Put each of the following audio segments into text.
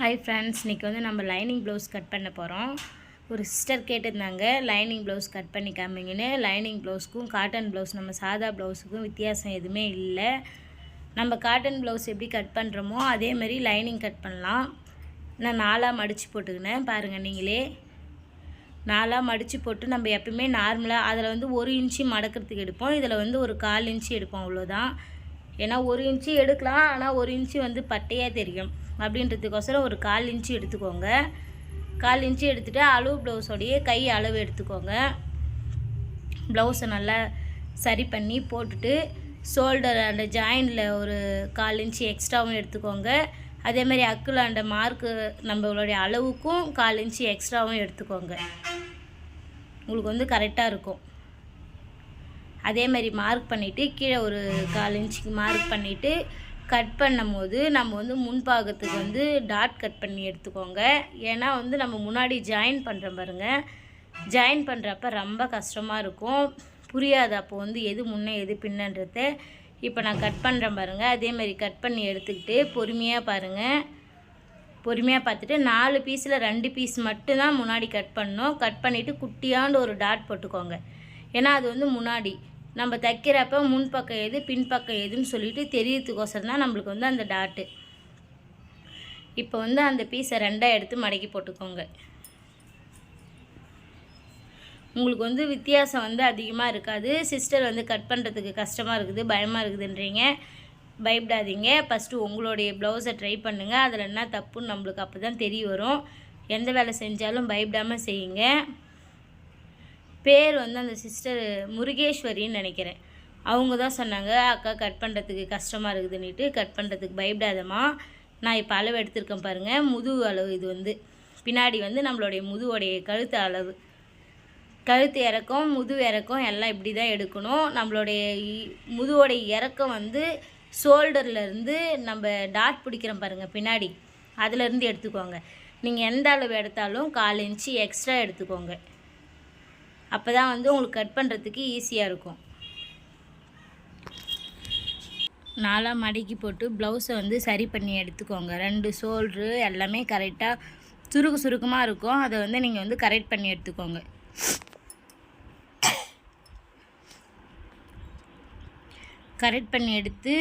Hi friends இன்றைக்கி வந்து நம்ம லைனிங் ப்ளவுஸ் கட் பண்ண போகிறோம் ஒரு சிஸ்டர் கேட்டிருந்தாங்க லைனிங் ப்ளவுஸ் கட் பண்ணி காமிங்கன்னு லைனிங் ப்ளவுஸ்க்கும் காட்டன் ப்ளவுஸ் நம்ம சாதா ப்ளவுஸுக்கும் வித்தியாசம் எதுவுமே இல்லை. நம்ம காட்டன் ப்ளவுஸ் எப்படி கட் பண்ணுறோமோ அதே மாதிரி லைனிங் கட் பண்ணலாம். நான் நாலாக மடித்து போட்டுக்கினேன் பாருங்கள் நீங்களே. நாலாக மடித்து போட்டு நம்ம எப்பவுமே நார்மலாக அதில் வந்து ஒரு இன்ச்சு மடக்கிறதுக்கு எடுப்போம். இதில் வந்து ஒரு கால் இன்ச்சு எடுப்போம் அவ்வளோதான் ஏன்னா ஒரு இன்ச்சு எடுக்கலாம் ஆனால் ஒரு இன்ச்சு வந்து பட்டையாக தெரியும். அப்படின்றதுக்கோசரம் ஒரு கால் இன்ச்சு எடுத்துக்கோங்க. கால் இன்ச்சு எடுத்துகிட்டு அளவு ப்ளவுஸோடைய கை அளவு எடுத்துக்கோங்க. ப்ளவுஸை நல்லா சரி பண்ணி போட்டுட்டு ஷோல்டர் அந்த ஜாயிண்டில் ஒரு கால் இன்ச்சு எக்ஸ்ட்ராவும் எடுத்துக்கோங்க. அதே மாதிரி அக்கில் அந்த மார்க்கு நம்மளுடைய அளவுக்கும் கால் இன்ச்சு எக்ஸ்ட்ராவும் எடுத்துக்கோங்க. உங்களுக்கு வந்து கரெக்டாக இருக்கும். அதே மாதிரி மார்க் பண்ணிவிட்டு கீழே ஒரு கால் இன்ச்சுக்கு மார்க் பண்ணிவிட்டு கட் பண்ணும் போது நம்ம வந்து முன்பாகத்துக்கு வந்து டாட் கட் பண்ணி எடுத்துக்கோங்க. ஏன்னா வந்து நம்ம முன்னாடி ஜாயின் பண்ணுறோம் பாருங்க. ஜாயின் பண்ணுறப்ப ரொம்ப கஷ்டமாக இருக்கும். புரியாது அப்போ வந்து எது முன்னே எது பின்னன்றது. இப்போ நான் கட் பண்ணுறேன் பாருங்கள் அதே மாதிரி கட் பண்ணி எடுத்துக்கிட்டு பொறுமையாக பாருங்கள் பொறுமையாக பார்த்துட்டு நாலு பீஸில் ரெண்டு பீஸ் மட்டும்தான் முன்னாடி கட் பண்ணணும். கட் பண்ணிவிட்டு குட்டியாண்டு ஒரு டாட் போட்டுக்கோங்க. ஏன்னா அது வந்து முன்னாடி. நம்ம தைக்கிறப்ப முன்பக்கம் எது பின்பக்கம் எதுன்னு சொல்லிட்டு தெரியறதுக்கோசரம் தான் நம்மளுக்கு வந்து அந்த டாட்டு இப்போ வந்து அந்த பீஸை ரெண்டாக எடுத்து மடக்கி போட்டுக்கோங்க. உங்களுக்கு வந்து வித்தியாசம் வந்து அதிகமாக இருக்காது. சிஸ்டர் வந்து கட் பண்ணுறதுக்கு கஷ்டமாக இருக்குது பயமாக இருக்குதுன்றீங்க. பயப்படாதீங்க. ஃபஸ்ட்டு உங்களுடைய ப்ளவுஸை ட்ரை பண்ணுங்கள் அதில் என்ன தப்புன்னு நம்மளுக்கு அப்போ தான் தெரிய வரும். எந்த வேலை செஞ்சாலும் பயப்படாமல் செய்யுங்க. பேர் வந்து அந்த சிஸ்டர் முருகேஸ்வரின்னு நினைக்கிறேன். அவங்க தான் சொன்னாங்க அக்கா கட் பண்ணுறதுக்கு கஷ்டமாக இருக்குதுன்னுட்டு கட் பண்ணுறதுக்கு பயப்படாதம்மா. நான் இப்போ அளவு எடுத்திருக்கேன் பாருங்கள் முதுகு அளவு இது வந்து. பின்னாடி வந்து நம்மளுடைய முதுவோடைய கழுத்து அளவு. கழுத்து இறக்கம் முதுகு இறக்கம் எல்லாம் இப்படி தான் எடுக்கணும். நம்மளுடைய இ- முதுவோடைய இறக்கம் வந்து ஷோல்டர்லேருந்து நம்ம டாட் பிடிக்கிறோம் பாருங்கள் பின்னாடி. அதுலேருந்து எடுத்துக்கோங்க. நீங்கள் எந்த அளவு எடுத்தாலும் கால் இன்ச்சு எக்ஸ்ட்ரா எடுத்துக்கோங்க. அப்போ தான் வந்து உங்களுக்கு கட் பண்ணுறதுக்கு ஈஸியாக இருக்கும். நாலாக மடக்கி போட்டு ப்ளவுஸை வந்து சரி பண்ணி எடுத்துக்கோங்க. ரெண்டு ஷோல்ட்ரு எல்லாமே கரெக்டாக சுருக்கு சுருக்கமாக இருக்கும். அதை வந்து நீங்கள் வந்து கரெக்ட் பண்ணி எடுத்துக்கோங்க. கரெக்ட் பண்ணி எடுத்து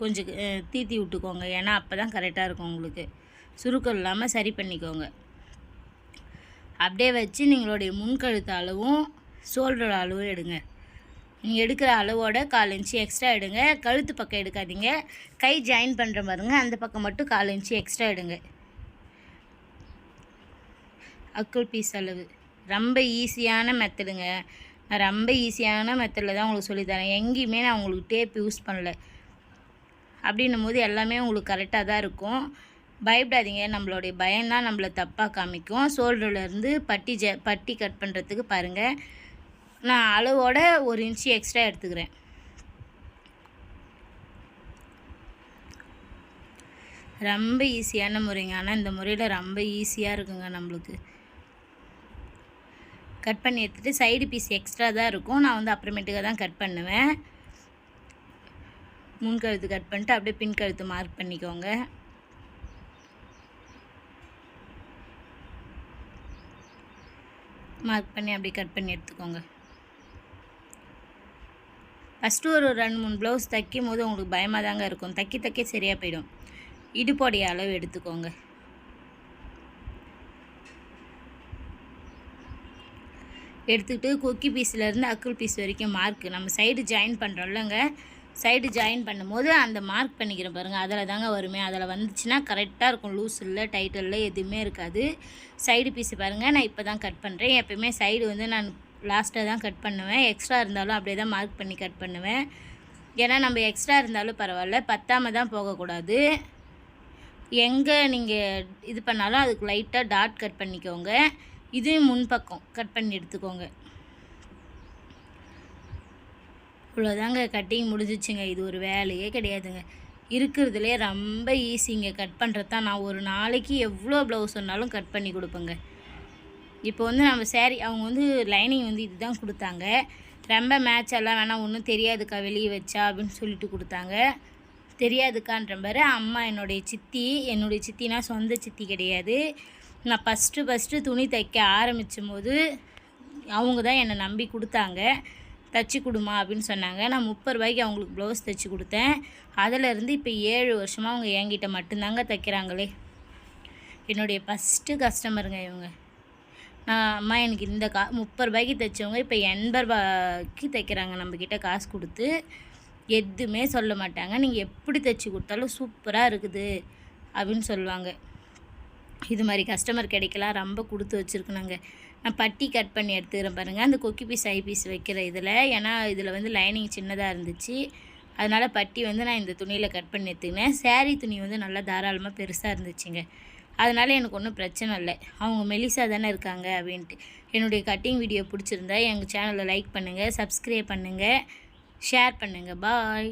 கொஞ்சம் தீத்தி விட்டுக்கோங்க. ஏன்னா அப்போ தான் கரெக்டாக இருக்கும் உங்களுக்கு. சுருக்கம் இல்லாமல் சரி பண்ணிக்கோங்க. அப்படியே வச்சு நீங்களுடைய முன்கழுத்து அளவும் ஷோல்டர் அளவும் எடுங்க. நீங்கள் எடுக்கிற அளவோட கால் இன்ச்சு எக்ஸ்ட்ரா எடுங்க. கழுத்து பக்கம் எடுக்காதீங்க. கை ஜாயின் பண்ணுற மாதிரிங்க அந்த பக்கம் மட்டும் கால் இன்ச்சு எக்ஸ்ட்ரா எடுங்க. அக்குள் பீஸ் அளவு. ரொம்ப ஈஸியான மெத்தடுங்க நான் ரொம்ப ஈஸியான மெத்தடில் தான் உங்களுக்கு சொல்லித்தரேன் எங்கேயுமே நான் உங்களுக்கு டேப் யூஸ் பண்ணல. அப்படின்னும் போது எல்லாமே உங்களுக்கு கரெக்டாக தான் இருக்கும். பயப்படாதீங்க. நம்மளுடைய பயம்தான் நம்மளை தப்பாக காமிக்கும். ஷோல்டர்லேருந்து பட்டி ஜ பட்டி கட் பண்ணுறதுக்கு பாருங்கள் நான் அளவோட ஒரு இன்ச்சு எக்ஸ்ட்ரா எடுத்துக்கிறேன். ரொம்ப ஈஸியான முறைங்க. ஆனால் இந்த முறையில் ரொம்ப ஈஸியாக இருக்குங்க நம்மளுக்கு. கட் பண்ணி எடுத்துகிட்டு சைடு பீஸ் எக்ஸ்ட்ரா தான் இருக்கும். நான் வந்து அப்புறமேட்டுக்கு தான் கட் பண்ணுவேன். முன் கழுத்து கட் பண்ணிட்டு அப்படியே பின் கழுத்து மார்க் பண்ணிக்கோங்க. மார்க் பண்ணி அப்படியே கட் பண்ணி எடுத்துக்கோங்க. ஃபஸ்ட்டு ஒரு ரெண்டு மூணு ப்ளவுஸ் தைக்கும் போது உங்களுக்கு பயமாக தாங்க இருக்கும். தைக்கி தைக்க சரியாக போயிடும். இடுப்போடைய அளவு எடுத்துக்கோங்க. எடுத்துக்கிட்டு கொக்கி பீஸ்லேருந்து அக்குள் பீஸ் வரைக்கும் மார்க் நம்ம சைடு ஜாயின் பண்ணுறோம்லங்க சைடு ஜாயின் பண்ணும்போது அந்த மார்க் பண்ணிக்கிறேன் பாருங்கள் அதில் தாங்க வருமே. அதில் வந்துச்சுன்னா கரெக்டாக இருக்கும். லூஸ் இல்லை டைட்டலில் எதுவுமே இருக்காது. சைடு பீஸு பாருங்கள் நான் இப்போ தான் கட் பண்ணுறேன் எப்போயுமே சைடு வந்து நான் லாஸ்ட்டாக தான் கட் பண்ணுவேன். எக்ஸ்ட்ரா இருந்தாலும் அப்படியே தான் மார்க் பண்ணி கட் பண்ணுவேன். ஏன்னா நம்ம எக்ஸ்ட்ரா இருந்தாலும் பரவாயில்ல. பத்தாமல் தான் போகக்கூடாது. எங்கே நீங்கள் இது பண்ணாலும் அதுக்கு லைட்டாக டாட் கட் பண்ணிக்கோங்க. இது முன்பக்கம் கட் பண்ணி எடுத்துக்கோங்க. இவ்வளோதாங்க கட்டிங் முடிஞ்சிச்சுங்க. இது ஒரு வேலையே கிடையாதுங்க. இருக்கிறதுலே ரொம்ப ஈஸிங்க கட் பண்ணுறது தான் நான் ஒரு நாளைக்கு எவ்வளோ ப்ளவுஸ் சொன்னாலும் கட் பண்ணி கொடுப்பேங்க. இப்போ வந்து நம்ம சேரீ அவங்க வந்து லைனிங் வந்து இதுதான் கொடுத்தாங்க. ரொம்ப மேட்ச் எல்லாம் வேணால் ஒன்றும் தெரியாதுக்கா வெளியே வச்சா அப்படின்னு சொல்லிட்டு கொடுத்தாங்க. தெரியாதுக்கான்ற பாரு அம்மா என்னுடைய சித்தி என்னுடைய சித்தினா சொந்த சித்தி கிடையாது. நான் ஃபஸ்ட்டு ஃபஸ்ட்டு துணி தைக்க ஆரம்பிச்சும் போது அவங்க தான் என்னை நம்பி கொடுத்தாங்க. தச்சு கொடுமா அப்படின்னு சொன்னாங்க. நான் முப்பது ரூபாய்க்கு அவங்களுக்கு ப்ளவுஸ் தைச்சி கொடுத்தேன். அதிலேருந்து இப்போ ஏழு வருஷமாக அவங்க என்கிட்ட மட்டும்தாங்க தைக்கிறாங்களே. என்னுடைய ஃபஸ்ட்டு கஸ்டமருங்க இவங்க. நான் அம்மா எனக்கு இந்த கா முப்பது ரூபாய்க்கு தைச்சவங்க இப்போ எண்பது ரூபாய்க்கு தைக்கிறாங்க. நம்மக்கிட்ட காசு கொடுத்து எதுவுமே சொல்ல மாட்டாங்க. நீங்கள் எப்படி தைச்சி கொடுத்தாலும் சூப்பராக இருக்குது அப்படின்னு சொல்லுவாங்க. இது மாதிரி கஸ்டமர் கிடைக்கலாம். ரொம்ப கொடுத்து வச்சுருக்கணுங்க. நான் பட்டி கட் பண்ணி எடுத்துக்கிறேன் பாருங்கள் அந்த கொக்கி பீஸ் ஐ பீஸ் வைக்கிற இதில். ஏன்னா இதில் வந்து லைனிங் சின்னதாக இருந்துச்சு. அதனால் பட்டி வந்து நான் இந்த துணியில் கட் பண்ணி எடுத்துக்கினேன் சேரீ துணி வந்து நல்லா தாராளமாக பெருசாக இருந்துச்சுங்க. அதனால் எனக்கு ஒன்றும் பிரச்சனை இல்லை. அவங்க மெலிசாக தானே இருக்காங்க அப்படின்ட்டு. என்னுடைய கட்டிங் வீடியோ பிடிச்சிருந்தா எங்கள் சேனலை லைக் பண்ணுங்கள் சப்ஸ்கிரைப் பண்ணுங்கள் ஷேர் பண்ணுங்கள் பாய்